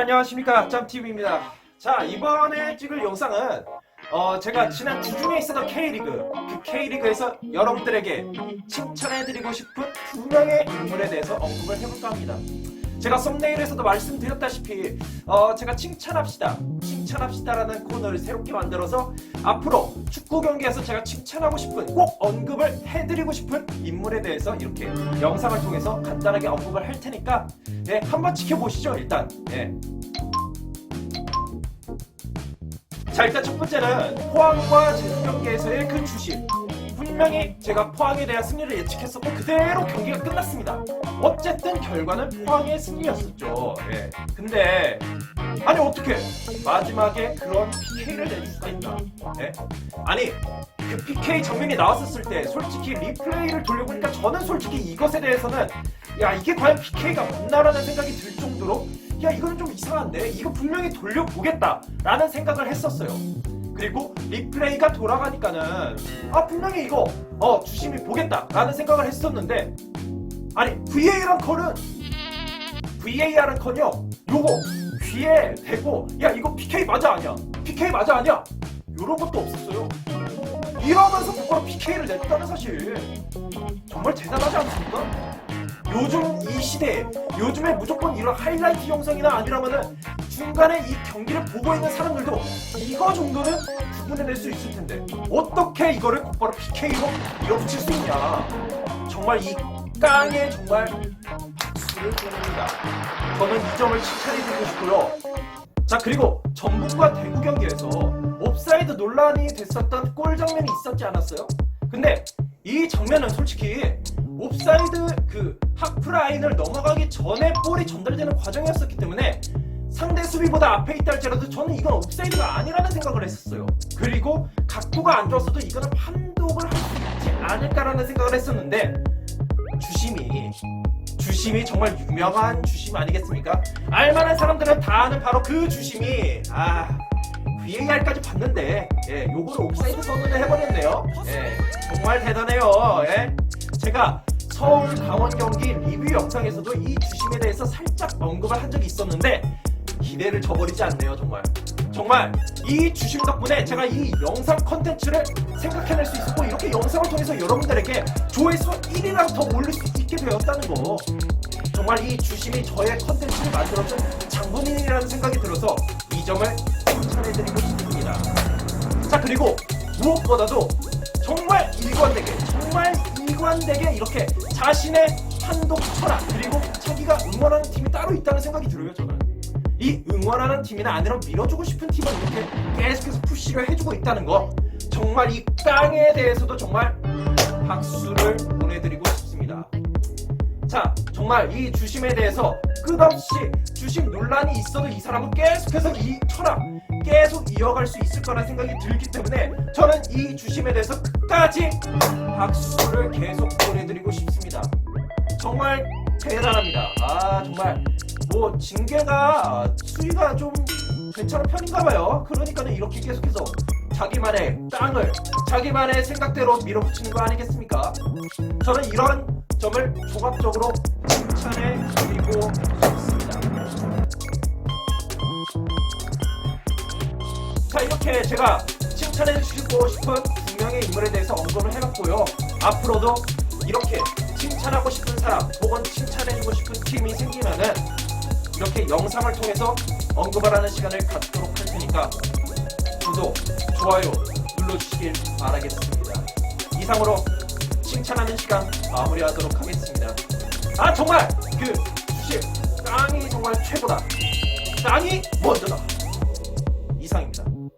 안녕하십니까. 짬TV입니다. 자 이번에 찍을 영상은 어 제가 지난 주중에 있었던 K리그 그 K리그에서 여러분들에게 칭찬해드리고 싶은 두 명의 인물에 대해서 언급을 해볼까 합니다 제가 썸네일에서도 말씀드렸다시피 어 제가 칭찬합시다. 칭찬합시다라는 코너를 새롭게 만들어서 앞으로 축구 경기에서 제가 칭찬하고 싶은 꼭 언급을 해드리고 싶은 인물에 대해서 이렇게 영상을 통해서 간단하게 언급을 할 테니까 네 한번 지켜보시죠 일단. 네. 자 일단 첫 번째는 포항과 제주 경기에서의 그 주심 분명히 제가 포항에 대한 승리를 예측했었고 그대로 경기가 끝났습니다. 어쨌든 결과는 포항의 승리였었죠. 예. 근데 아니 어떻게 마지막에 그런 PK를 내줄 수가 있나 예? 아니 그 PK 장면이 나왔었을 때 솔직히 리플레이를 돌려보니까 저는 솔직히 이것에 대해서는 야 이게 과연 PK가 맞나라는 생각이 들 정도로 야 이거는 좀 이상한데 이거 분명히 돌려보겠다라는 생각을 했었어요 그리고 리플레이가 돌아가니까는 아 분명히 이거 어 주심이 보겠다라는 생각을 했었는데 아니 VAR한 컬은 VAR한 컬요 요거 귀에 대고 야 이거 PK 맞아 아니야? PK 맞아 아니야? 요런 것도 없었어요. 이러면서 곧바로 PK를 냈다는 사실 정말 대단하지 않습니까? 요즘 이 시대에 요즘에 무조건 이런 하이라이트 영상이나 아니라면은 중간에 이 경기를 보고 있는 사람들도 이거 정도는 구분해낼 수 있을 텐데 어떻게 이거를 곧바로 PK로 밀어붙일 수 있냐. 정말 이 깡에 정말 박수를 보냅니다. 저는 이 점을 칭찬해드리고 싶고요. 자 그리고 전북과 대구 경기에서 옵사이드 논란이 됐었던 골 장면이 있었지 않았어요? 근데 이 장면은 솔직히 옵사이드 그 하프라인을 넘어가기 전에 볼이 전달되는 과정이었었기 때문에 상대 수비보다 앞에 있다 할지라도 저는 이건 옵사이드가 아니라는 생각을 했었어요. 그리고 각도가 안 좋았어도 이거는 판독을 할 수 있지 않을까라는 생각을 했었는데 주심이 주심이 정말 유명한 주심 아니겠습니까? 알만한 사람들은 다 아는 바로 그 주심이 아 VAR까지 봤는데 예, 요거를 옵사이드 선언을 해버렸네요. 예, 정말 대단해요. 예. 제가 서울 강원 경기 리뷰 영상에서도 이 주심에 대해서 살짝 언급을 한 적이 있었는데 기대를 저버리지 않네요 정말. 정말 이 주심 덕분에 제가 이 영상 컨텐츠를 생각해낼 수 있었고 이렇게 영상을 통해서 여러분들에게 조회수 1이라도 더 올릴 수 있게 되었다는 거. 정말 이 주심이 저의 컨텐츠를 만들어준 장본인이라는 생각이 들어서 이 점을 칭찬해드리고 싶습니다. 자 그리고 무엇보다도 정말 일관되게 정말 일관되게 이렇게 자신의 판독 철학 그리고 자기가 응원하는 팀이 따로 있다는 생각이 들어요 저는 이 응원하는 팀이나 아니라 밀어주고 싶은 팀은 이렇게 계속해서 푸시를 해주고 있다는 거. 정말 이 깡에 대해서도 정말 박수를 보내드리고 싶습니다. 자 정말 이 주심에 대해서 끝없이 주심 논란이 있어도 이 사람은 계속해서 이 철학 계속 이어갈 수 있을 거라는 생각이 들기 때문에 저는 이 주심에 대해서 끝까지 박수를 계속 보내드리고 싶습니다. 정말 대단합니다 아 정말 뭐 징계가 수위가 좀 괜찮은 편인가 봐요 그러니까는 이렇게 계속해서 자기만의 땅을 자기만의 생각대로 밀어붙이는 거 아니겠습니까 저는 이런 점을 종합적으로 칭찬해 드리고 싶습니다. 자 이렇게 제가 칭찬해 주시고 싶은 두 명의 인물에 대해서 언급을 해봤고요. 앞으로도 이렇게 칭찬하고 싶은 사람 혹은 칭찬해주고 싶은 팀이 생기면은 이렇게 영상을 통해서 언급을 하는 시간을 갖도록 할 테니까 구독, 좋아요 눌러주시길 바라겠습니다. 이상으로 칭찬하는 시간 마무리하도록 하겠습니다. 아 정말 그 주식 깡이 정말 최고다. 깡이 먼저다. 이상입니다.